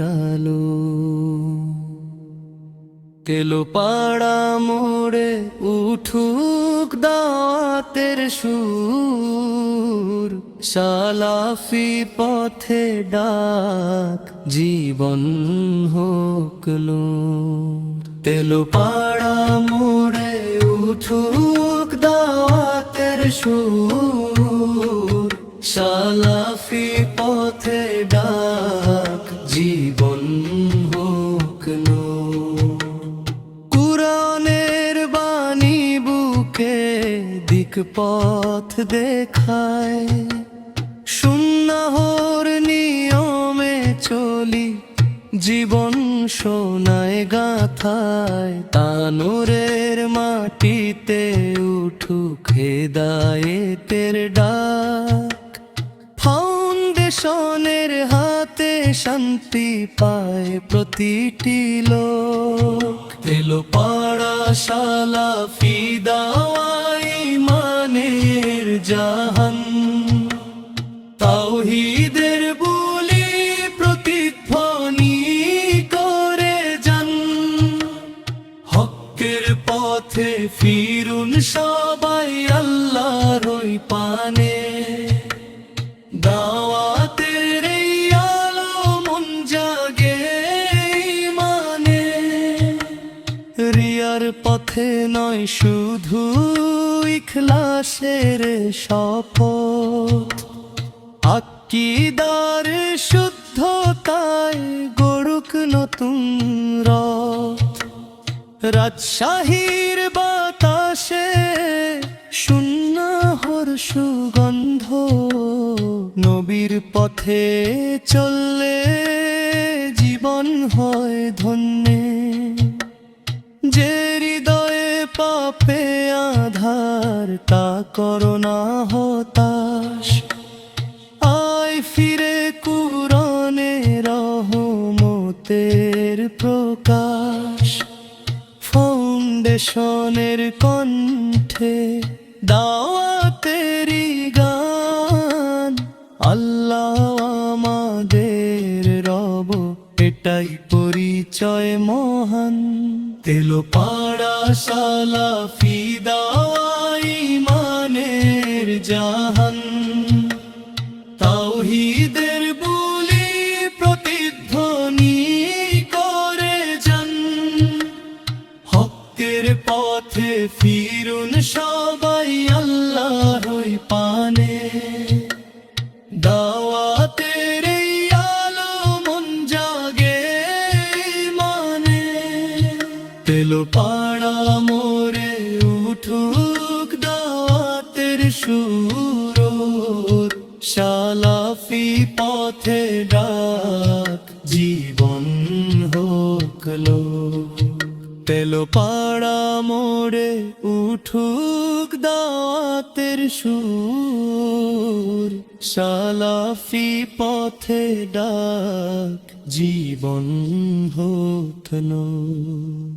আলো। তেলো পাড়া মোড়ে উঠুক দাওয়াতের সুর। সালাফি পথে ডাক, জীবন হোকলো। তেলো পাড়া মোড়ে উঠুক দাঁতের সুর। সালাফি পথে ডাক, জীবন হোক নূর। কুরআনের বাণী বুকে দিক পথ দেখায়, সুন্নাহর নিয়মে চলি, জীবন সোনায় গাথায়, তানুরের মাটিতে উঠুক হেদায়েতের ডাক ফাউন্ডেশনের হাতে শান্তি পায় প্রতিটি লোক। তেলো পাড়া শালা ফিদাওয়াই মানের জাহান। তাওহীদের বলি প্রতিধ্বনি করে যান। হকের পথে ফিরুন সবাই আল্লাহর ওই পানে। রিয়ার পথে নয়, শুধু ইখলাসের শপথ। আকিদার শুদ্ধতায় গড়ুক নতুন রথ। রাজশাহীর বাতাসে সুন্নাহর সুগন্ধ। নবীর পথে চললে জীবন হয় ধন্যে। তা করোনা হতাশ। আয় ফিরে কুরনে রহমতের প্রকাশ। ফাউন্ডেশনের কণ্ঠে দাওয়াতেরি গান। আল্লাহ আমাদের রব, এটাই পরিচয় মহান। তেলো পাড়া শালা ফিদাওয়াই মানের জাহান। তাওহীদের বলি প্রতিধ্বনি করে যান। হকের পথে ফিরুন সবাই আল্লাহর পানে। দাওয়াতের আলো জাগে মানে। তেলো দাওয়াতের সুর শালাফি পথে ডাক, জীবন হোক লোক তেলো পাড়া মোড়ে উঠুক দাওয়াতের সুর শালাফি পথে ডাক, জীবন নূর।